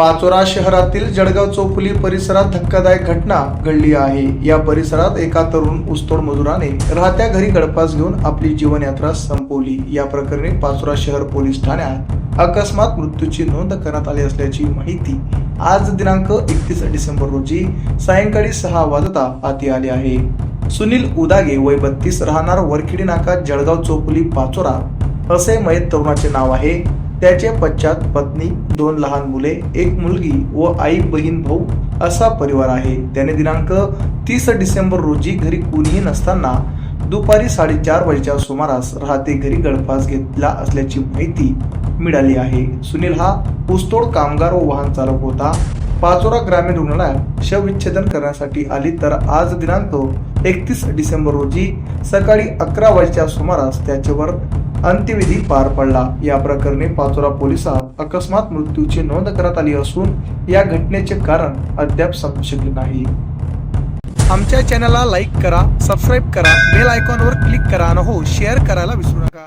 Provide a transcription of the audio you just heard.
पाचोरा शहरातील जळगाव चौफुली परिसरात धक्कादायक घटना घडली आहे. या परिसरात एका तरुण ऊसतोड मजुराने राहत्या घरी गळपास घेऊन आपली जीवनयात्रा संपवली. या प्रकरणी पाचोरा शहर पोलीस ठाण्यात अकस्मात मृत्यूची नोंद करण्यात आली असल्याची माहिती आज दिनांक एकतीस डिसेंबर रोजी सायंकाळी सहा वाजता हाती आली आहे. सुनील उदागे वय बत्तीस राहणार वरखिडी नाका जळगाव चौफुली पाचोरा. असे मयत तरुणाचे नाव आहे. त्याचे पश्चात पत्नी दोन लहान मुले एक मुलगी व आई बहीण भाऊ असा परिवार आहे. त्याने दिनांक तीस डिसेंबर रोजी घरी कुणीही नसताना दुपारी साडेचार वाजेच्या सुमारास राहते घरी गळफास घेतला असल्याची माहिती मिळाली आहे. सुनील हा ऊसतोड कामगार व वाहन चालक होता. पाचोरा ग्रामीण रुग्णालयात शवविच्छेदन करण्यासाठी आली तर आज दिनांक एकतीस डिसेंबर रोजी सकाळी अकरा वाजेच्या सुमारास त्याच्यावर अंत्यविधी पार पडला. या प्रकरणी पाचोरा पोलिसात अकस्मात मृत्यूची नोंद करण्यात आली असून या घटनेचे कारण अद्याप समजू शकले नाही. आमच्या चॅनलला लाईक करा सबस्क्राईब करा बेल आयकॉनवर क्लिक करा आणि हो शेअर करायला विसरू नका.